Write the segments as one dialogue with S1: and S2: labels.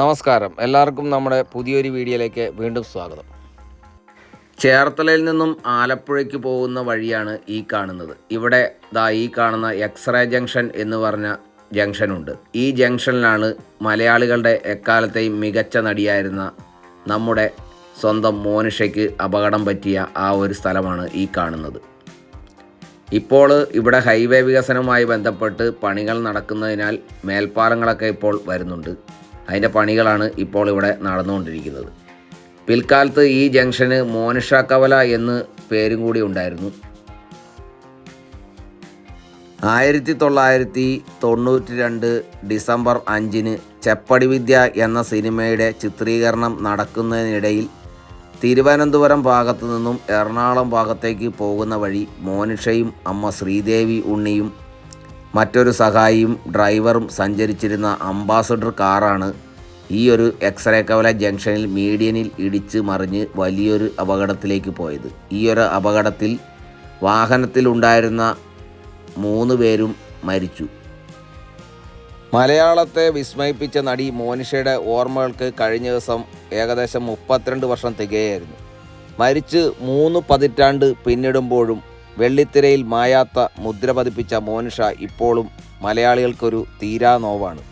S1: നമസ്കാരം. എല്ലാവർക്കും നമ്മുടെ പുതിയൊരു വീഡിയോയിലേക്ക് വീണ്ടും സ്വാഗതം. ചേർത്തലയിൽ നിന്നും ആലപ്പുഴയ്ക്ക് പോകുന്ന വഴിയാണ് ഈ കാണുന്നത്. ഇവിടെ ദാ ഈ കാണുന്ന എക്സ്റേ ജംഗ്ഷൻ എന്ന് പറഞ്ഞ ജംഗ്ഷനുണ്ട് ഈ ജംഗ്ഷനിലാണ് മലയാളികളുടെ എക്കാലത്തെയും മികച്ച നടിയായിരുന്ന നമ്മുടെ സ്വന്തം മോനിഷയ്ക്ക് അപകടം പറ്റിയ ആ ഒരു സ്ഥലമാണ് ഈ കാണുന്നത്. ഇപ്പോൾ ഇവിടെ ഹൈവേ വികസനവുമായി ബന്ധപ്പെട്ട് പണികൾ നടക്കുന്നതിനാൽ മേൽപ്പാലങ്ങളൊക്കെ ഇപ്പോൾ വരുന്നുണ്ട്. അതിന്റെ പണികളാണ് ഇപ്പോൾ ഇവിടെ നടന്നുകൊണ്ടിരിക്കുന്നത്. പിൽക്കാലത്ത് ഈ ജംഗ്ഷന് മോനിഷ കവല എന്ന് പേരും കൂടി ഉണ്ടായിരുന്നു. ആയിരത്തി തൊള്ളായിരത്തി തൊണ്ണൂറ്റി രണ്ട് ഡിസംബർ അഞ്ചിന് ചെപ്പടി വിദ്യ എന്ന സിനിമയുടെ ചിത്രീകരണം നടക്കുന്നതിനിടയിൽ തിരുവനന്തപുരം ഭാഗത്തു നിന്നും എറണാകുളം ഭാഗത്തേക്ക് പോകുന്ന വഴി മോനിഷയും അമ്മ ശ്രീദേവി ഉണ്ണിയും മറ്റൊരു സഹായിയും ഡ്രൈവറും സഞ്ചരിച്ചിരുന്ന അംബാസഡർ കാറാണ് ഈ ഒരു എക്സ്റേ കവല ജംഗ്ഷനിൽ മീഡിയനിൽ ഇടിച്ച് മറിഞ്ഞ് വലിയൊരു അപകടത്തിലേക്ക് പോയത്. ഈ ഒരു അപകടത്തിൽ വാഹനത്തിലുണ്ടായിരുന്ന മൂന്ന് പേരും മരിച്ചു. മലയാളത്തെ വിസ്മയിപ്പിച്ച നടി മോനിഷയുടെ ഓർമ്മകൾക്ക് കഴിഞ്ഞ ദിവസം ഏകദേശം മുപ്പത്തിരണ്ട് വർഷം തികയായിരുന്നു. മരിച്ച് മൂന്ന് പതിറ്റാണ്ട് പിന്നിടുമ്പോഴും വെള്ളിത്തിരയിൽ മായാത്ത മുദ്ര പതിപ്പിച്ച മോനിഷ ഇപ്പോഴും മലയാളികൾക്കൊരു തീരാ നോവാണ്.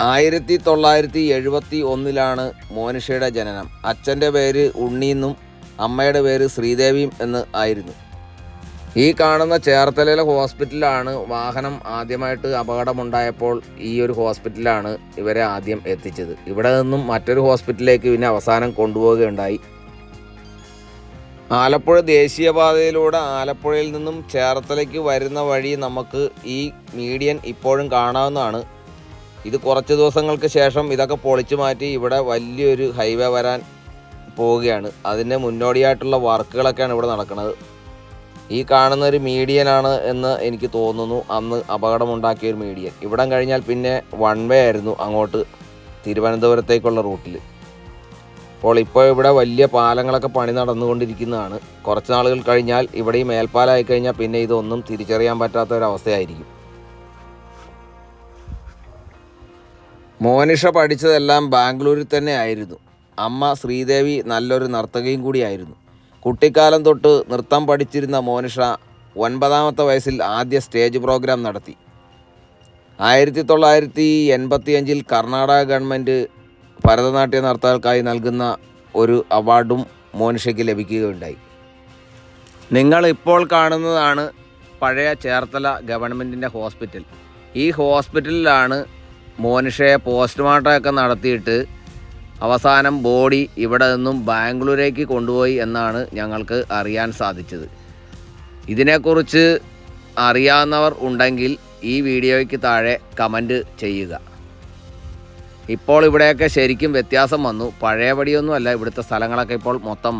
S1: ആയിരത്തി തൊള്ളായിരത്തി എഴുപത്തി ഒന്നിലാണ് മോനിഷയുടെ ജനനം. അച്ഛന്റെ പേര് ഉണ്ണിയെന്നും അമ്മയുടെ പേര് ശ്രീദേവിയും എന്ന് ആയിരുന്നു. ഈ കാണുന്ന ചേർത്തലയിലെ ഹോസ്പിറ്റലാണ് വാഹനം ആദ്യമായിട്ട് അപകടമുണ്ടായപ്പോൾ ഈ ഒരു ഹോസ്പിറ്റലാണ് ഇവരെ ആദ്യം എത്തിച്ചത്. ഇവിടെ നിന്നും മറ്റൊരു ഹോസ്പിറ്റലിലേക്ക് പിന്നെ അവസാനം കൊണ്ടുപോവുകയുണ്ടായി. ആലപ്പുഴ ദേശീയപാതയിലൂടെ ആലപ്പുഴയിൽ നിന്നും ചേർത്തലയ്ക്ക് വരുന്ന വഴി നമുക്ക് ഈ മീഡിയൻ ഇപ്പോഴും കാണാവുന്നതാണ്. ഇത് കുറച്ച് ദിവസങ്ങൾക്ക് ശേഷം ഇതൊക്കെ പൊളിച്ചു മാറ്റി ഇവിടെ വലിയൊരു ഹൈവേ വരാൻ പോവുകയാണ്. അതിന് മുന്നോടിയായിട്ടുള്ള വർക്കുകളൊക്കെയാണ് ഇവിടെ നടക്കുന്നത്. ഈ കാണുന്ന ഒരു മീഡിയനാണ് എന്ന് എനിക്ക് തോന്നുന്നു. അന്ന് അപകടമുണ്ടാക്കിയ ഒരു മീഡിയൻ. ഇവിടം കഴിഞ്ഞാൽ പിന്നെ വൺ വേ ആയിരുന്നു അങ്ങോട്ട് തിരുവനന്തപുരത്തേക്കുള്ള റൂട്ടിൽ അപ്പോൾ ഇപ്പോൾ ഇവിടെ വലിയ പാലങ്ങളൊക്കെ പണി നടന്നുകൊണ്ടിരിക്കുന്നതാണ്. കുറച്ച് നാളുകൾ കഴിഞ്ഞാൽ ഇവിടെ ഈ മേൽപ്പാലമായി കഴിഞ്ഞാൽ പിന്നെ ഇതൊന്നും തിരിച്ചറിയാൻ പറ്റാത്ത ഒരവസ്ഥയായിരിക്കും മോനിഷ പഠിച്ചതെല്ലാം ബാംഗ്ലൂരിൽ തന്നെ ആയിരുന്നു. അമ്മ ശ്രീദേവി നല്ലൊരു നർത്തകയും കൂടിയായിരുന്നു. കുട്ടിക്കാലം തൊട്ട് നൃത്തം പഠിച്ചിരുന്ന മോനിഷ ഒൻപതാമത്തെ വയസ്സിൽ ആദ്യ സ്റ്റേജ് പ്രോഗ്രാം നടത്തി. ആയിരത്തി തൊള്ളായിരത്തി എൺപത്തിയഞ്ചിൽ കർണാടക ഗവൺമെന്റ് ഭരതനാട്യ നർത്തകർക്കായി നൽകുന്ന ഒരു അവാർഡും മോനിഷയ്ക്ക് ലഭിക്കുകയുണ്ടായി. നിങ്ങൾ ഇപ്പോൾ കാണുന്നതാണ് പഴയ ചേർത്തല ഗവൺമെന്റിന്റെ ഹോസ്പിറ്റൽ. ഈ ഹോസ്പിറ്റലിലാണ് മോനിഷയെ പോസ്റ്റ്മോർട്ടമൊക്കെ നടത്തിയിട്ട് അവസാനം ബോഡി ഇവിടെ നിന്നും ബാംഗ്ലൂരേക്ക് കൊണ്ടുപോയി എന്നാണ് ഞങ്ങൾക്ക് അറിയാൻ സാധിച്ചത്. ഇതിനെക്കുറിച്ച് അറിയാവുന്നവർ ഉണ്ടെങ്കിൽ ഈ വീഡിയോയ്ക്ക് താഴെ കമന്റ് ചെയ്യുക. ഇപ്പോൾ ഇവിടെയൊക്കെ ശരിക്കും വ്യത്യാസം വന്നു. പഴയപടിയൊന്നുമല്ല ഇവിടുത്തെ സ്ഥലങ്ങളൊക്കെ ഇപ്പോൾ മൊത്തം